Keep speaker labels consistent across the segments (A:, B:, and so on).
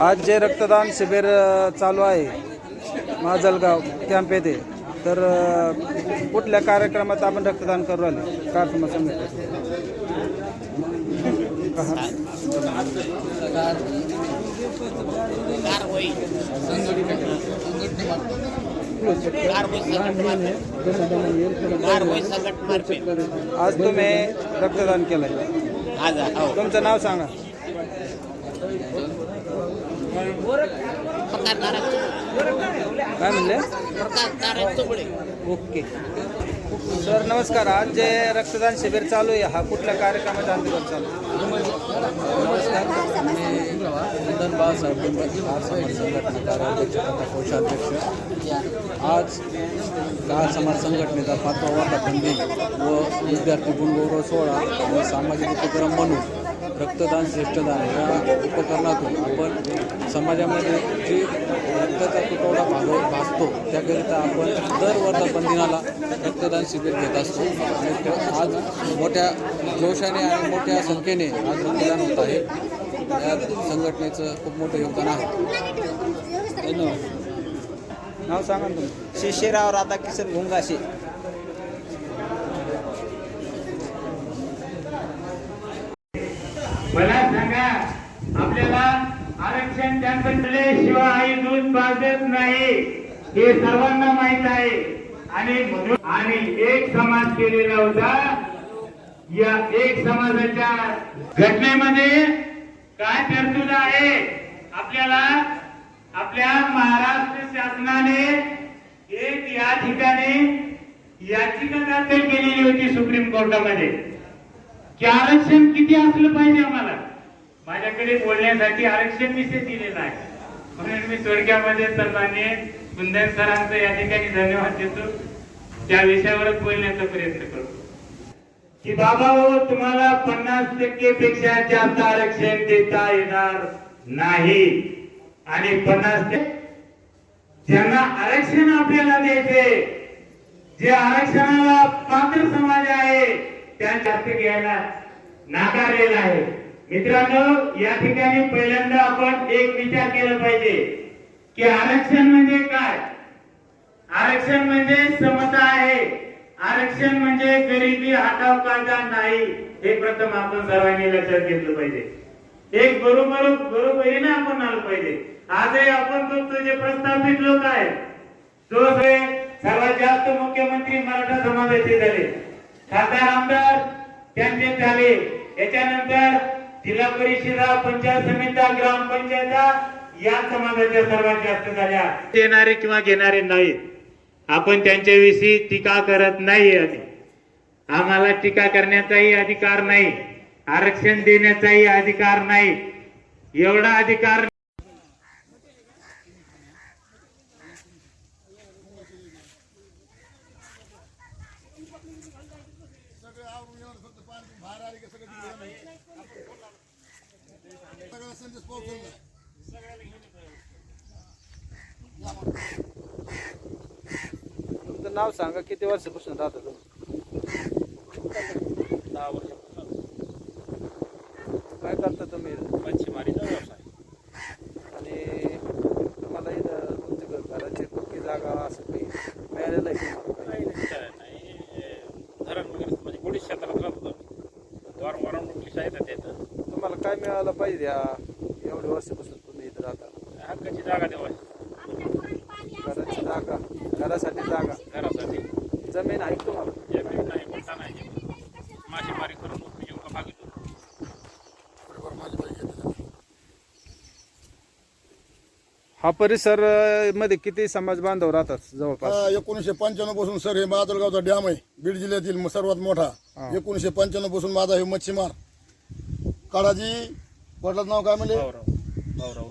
A: आज जे रक्तदान शिबिर चालू आहे माजलगाव कॅम्प येथे तर कुठल्या कार्यक्रमात आपण रक्तदान करू राहिले? काय तुम्हाला सांगितलं आज तुम्ही रक्तदान केलंय.
B: आज हो.
A: तुमचं नाव सांगा. काय म्हणले? ओके. सर नमस्कार. आज जे रक्तदान शिबिर चालू आहे हा कुठल्या कार्यक्रमाच्या अंतर्गत चालू आहे?
C: नंदन बाळासाहेब समाज संघटना कार्याध्यक्ष तथा कोषाध्यक्ष. आज कार समाज संघटनेचा पाचवा वर्धापन दिन व विद्यार्थी गुणगौरव सोहळा व सामाजिक उपक्रम म्हणून रक्तदान श्रेष्ठदान या उपकरणातून आपण समाजामध्ये जे रक्ताचा तुटवडा भाग भासतो त्याकरिता आपण दर वर्धापन दिनाला रक्तदान शिबिर घेत असतो. आणि आज मोठ्या जोशाने आणि मोठ्या संख्येने आज रक्तदान होत आहे. या संघटनेचं खूप मोठं योगदान आहे. धन्यवाद.
A: नाव सांगा तुम्ही.
D: शिशिराव राधाकिशन भुंगाशी
E: मला सांगा आपल्याला आरक्षण त्यांच्याकडे शिवाय दूध पाजत नाही. हे सर्वांना माहीत आहे. आणि म्हणून आणि एक समाज केलेला होता. या एक समाजाच्या घटनेमध्ये काय तरतूद आहे? आपल्याला आपल्या महाराष्ट्र शासनाने एक या ठिकाणी याचिका दाखल केलेली होती सुप्रीम कोर्टामध्ये. की आरक्षण किती असलं पाहिजे आम्हाला? माझ्याकडे बोलण्यासाठी आरक्षण विषय दिलेला आहे. म्हणून मी थोडक्यामध्ये सर्वांनी कुंदन सरांचं या ठिकाणी धन्यवाद देतो. त्या विषयावरच बोलण्याचा प्रयत्न करतो की बाबा हो तुम्हाला पन्नास टक्के पेक्षा जास्त आरक्षण देता येणार नाही. आणि पन्नास टक्के ज्यांना आरक्षण आपल्याला द्यायचे जे आरक्षणाला पात्र समाज आहे त्यांच्या हक्क घ्यायला नाकारलेला आहे. मित्रांनो या ठिकाणी पहिल्यांदा आपण एक विचार केला पाहिजे की आरक्षण म्हणजे काय? आरक्षण म्हणजे समता आहे. आरक्षण म्हणजे गरिबी हटाव कायदा नाही हे प्रथम आपण सर्वांनी लक्षात घेतलं पाहिजे. एक बरोबर बरोबरीने आपण आलं पाहिजे. आजही आपण बघतो जे प्रस्थापित लोक आहेत. तो हे सर्वात जास्त मुख्यमंत्री मराठा समाजाचे झाले. खासदार आमदार त्यांचे झाले. याच्यानंतर जिल्हा परिषदा पंचायत समित्या ग्रामपंचायता या समाजाच्या सर्वात जास्त झाल्या. देणारे किंवा घेणारे नाहीत. आपण त्यांच्याविषयी टीका करत नाही आधी. आम्हाला टीका करण्याचाही अधिकार नाही. आरक्षण देण्याचाही अधिकार नाही. एवढा अधिकार
A: तुमचं नाव सांगा किती वर्षापासून राहता तुम्ही? काय करता तुम्ही?
F: मच्छीमारीचा व्यवसाय.
A: आणि तुम्हाला इथं तुमच्या घर- घराची पक्की जागा असं काही मिळालेलं आहे?
F: नाही नाही नाही. हे धरण वगैरे म्हणजे क्षेत्रात राहतो आम्ही द्वार वारंवार येतात. येतं
A: तुम्हाला काय मिळालं पाहिजे या एवढ्या वर्षापासून तुम्ही इथं राहता
F: जागा देवा
A: घराची जागा. घरासाठी जागा.
F: घरासाठी.
A: जमीन आहे तुम्हाला.
F: जमीन नाही पट्टा नाही मासेमारी करून
A: हा परिसर अं, मध्ये किती समाज बांधव राहतात जवळपास?
G: हा, एकोणीसशे पंच्याण्णवपासून सर हे माजलगावचा डॅम आहे. बीड जिल्ह्यातील म- सर्वात मोठा. एकोणीसशे पंच्याण्णवपासून माझा हे मच्छीमार. काळाजी वडिलाचं नाव काय म्हणजे
F: भाऊराव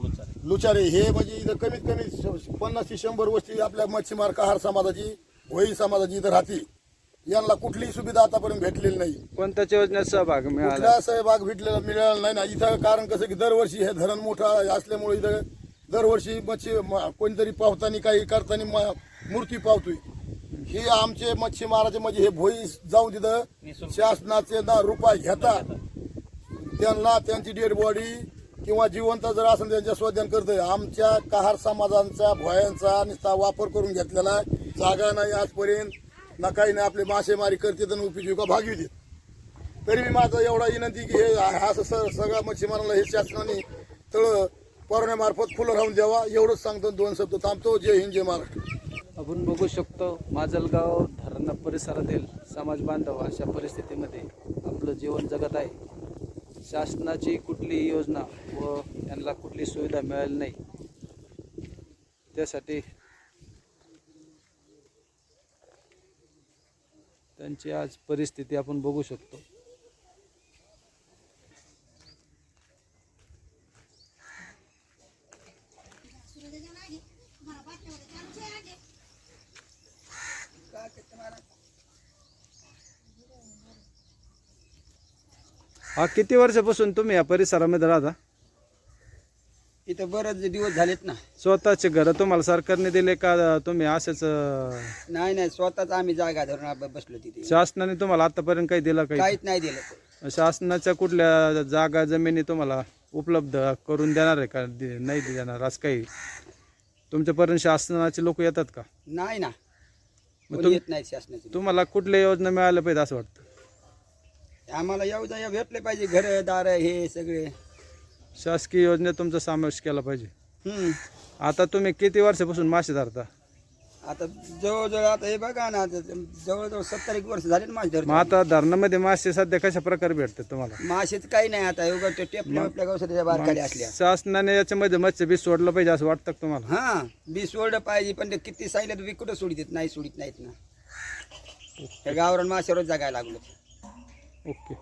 F: लुचारे
G: हे म्हणजे इथं कमीत कमी श- पन्नास ते शंभर वस्ती आपल्या मच्छीमार कहार समाजाची होई समाजाची इथं राहते यांना कुठलीही सुविधा आतापर्यंत भेटलेली नाही.
A: कोणत्याच योजनेत सहभाग मिळाला?
G: कुठला सहभाग भेटलेला मिळाला नाही ना. इथं कारण कसं की दरवर्षी हे धरण मोठं असल्यामुळे इथं दरवर्षी मच्छी म- कोणतरी पावताना काही करताना म- मूर्ती पावतोय. हे आमचे मच्छीमाराचे म्हणजे हे भोई जाऊन तिथं शासनाचे ना रुपये घेतात त्यांना त्यांची डेड बॉडी किंवा जिवंत जर असेल त्यांच्या स्वाध्यान करतोय आमच्या कहार समाजांचा भोयांचा नुसता वापर करून घेतलेला आहे. जागा नाही आजपर्यंत ना काही नाही आपले मासेमारी करते आणि उपजीविका देत तरी मी माझं एवढा विनंती की हे असं स- सगळ्या मच्छीमारांना हे शासनाने तळ परवान्यामार्फत फुलं राहून द्यावा एवढंच सांगतो दोन शब्द थांबतो. जय हिंद जय महाराष्ट्र.
A: आपण बघू शकतो माजलगाव धरण परिसरातील समाज बांधव अशा परिस्थितीमध्ये आपलं जीवन जगत आहे. शासनाची कुठलीही योजना व त्यांना कुठली सुविधा मिळाली नाही त्यासाठी त्यांची आज परिस्थिती आपण बघू शकतो. हा किती वर्षापासून तुम्ही या परिसरामध्ये राहता?
D: इथं बरेच दिवस झालेत ना.
A: स्वतःचे घर तुम्हाला सरकारने दिले का तुम्ही असेच अं,
D: नाही नाही स्वतःच आम्ही जागा धरून आप- बसलो तिथे.
A: शासनाने तुम्हाला आतापर्यंत काही दिलं काही
D: काहीच नाही दिलं.
A: शासनाच्या कुठल्या जागा जमिनी तुम्हाला उपलब्ध करून देणार आहे का? दे- नाही देणार असं काही? तुमच्यापर्यंत शासनाचे लोक येतात का?
D: नाही ना.
A: मग
D: कोणी
A: तुम-
D: येत नाही शासनाचे
A: तुम्हाला कुठल्या योजना मिळाल्या पाहिजे असं वाटतं?
D: आम्हाला येऊ जा भेटले पाहिजे घर दार हे सगळे.
A: शासकीय योजनेत तुमचा समावेश केला पाहिजे.
D: हम्म.
A: आता तुम्ही किती वर्षापासून मासे धरता?
D: आता जवळजवळ आता हे बघा ना आता जवळजवळ सत्तर एक वर्ष झाले ना मासे
A: मग
D: धरून
A: आता धरणामध्ये मासे सध्या कशा प्रकारे भेटतात तुम्हाला?
D: मासेच काही नाही आता एवढं ते टेपल्या आपल्या गवसाच्या असल्या.
A: शासनाने याच्यामध्ये मत्स्य बी सोडलं पाहिजे असं वाटतं का तुम्हाला?
D: हा बी सोडलं पाहिजे पण ते किती सांगितलं तर कुठं सोडित नाही सोडित नाहीत ना. त्या गावरान माशावरच जगायला लागलो.
A: ओके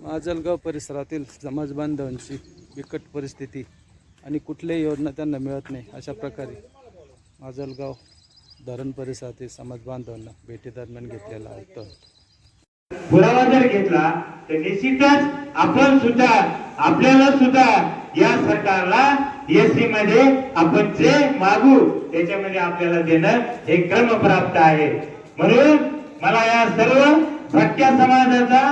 A: माजलगाव परिसरातील समाज बांधवांची बिकट परिस्थिती आणि कुठल्याही योजना त्यांना मिळत नाही अशा प्रकारे माजलगाव धरण परिसरातील समाज बांधवांना भेटीदरम्यान घेतलेला होता.
E: पुरावा जर घेतला तर निश्चितच आपण सुद्धा आपल्याला सुद्धा या सरकारला एससी मध्ये आपण जे मागू त्याच्यामध्ये आपल्याला देणं हे क्रमप्राप्त आहे. म्हणून मला या सर्व भटक्या समाजाचा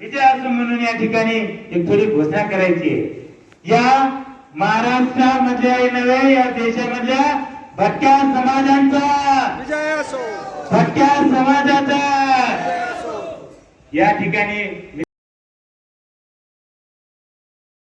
E: विजय असो म्हणून या ठिकाणी एक थोडी घोषणा करायची आहे. या महाराष्ट्रामधल्या नव्हे या देशामधल्या भटक्या समाजांचा. भटक्या समाजाचा. या ठिकाणी